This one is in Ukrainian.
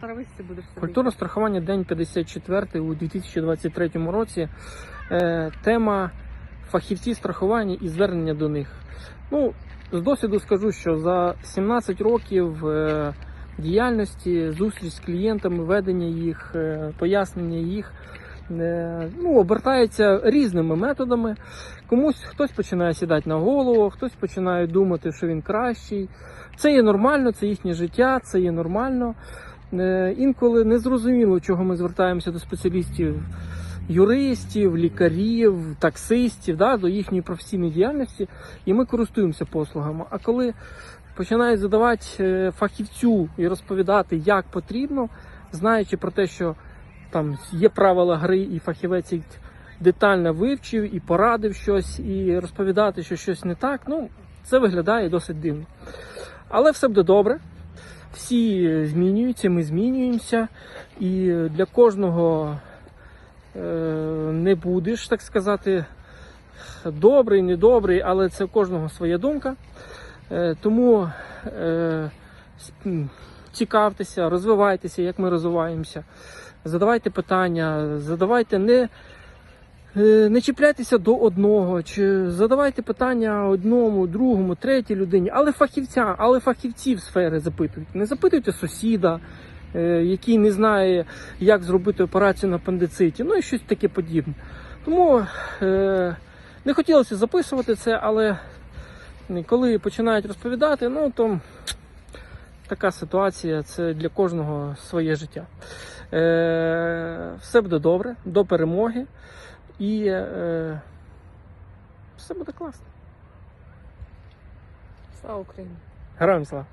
трависті будеш сидіти. Культурне страхування день 54 у 2023 році. Е, тема фахівці страхування і звернення до них. Ну, з досвіду скажу, що за 17 років е, діяльності, зустріч з клієнтами, ведення їх, е, пояснення їх. е, Ну, обертається різними методами. Комусь хтось починає сідати на голову, хтось починає думати, що він кращий. Це є нормально, це їхнє життя, це є нормально. Е, Інколи не зрозуміло, чого ми звертаємося до спеціалістів, юристів, лікарів, таксистів, да, до їхньої професійної діяльності, і ми користуємося послугами. А коли починають задавати е, фахівцю і розповідати, як потрібно, знаючи про те, що там є правила гри, і фахівець їх детально вивчив і порадив щось, і розповідати, що щось не так, ну це виглядає досить дивно. Але все буде добре. Всі змінюються, ми змінюємося, і для кожного е, не будеш, так сказати, добрий, недобрий, але це у кожного своя думка. Е, тому е, цікавтеся, розвивайтеся, як ми розвиваємося. Задавайте питання, задавайте не. Е, Не чіпляйтеся до одного, чи задавайте питання одному, другому, третій людині, але фахівця, але фахівці в сфері запитують. Не запитуйте сусіда, е, який не знає, як зробити операцію на апендициті, ну і щось таке подібне. Тому е, не хотілося записувати це, але коли починають розповідати, ну то така ситуація, це для кожного своє життя. Все буде добре, до перемоги. І е, все буде класно. Слава Україні! Героям слава!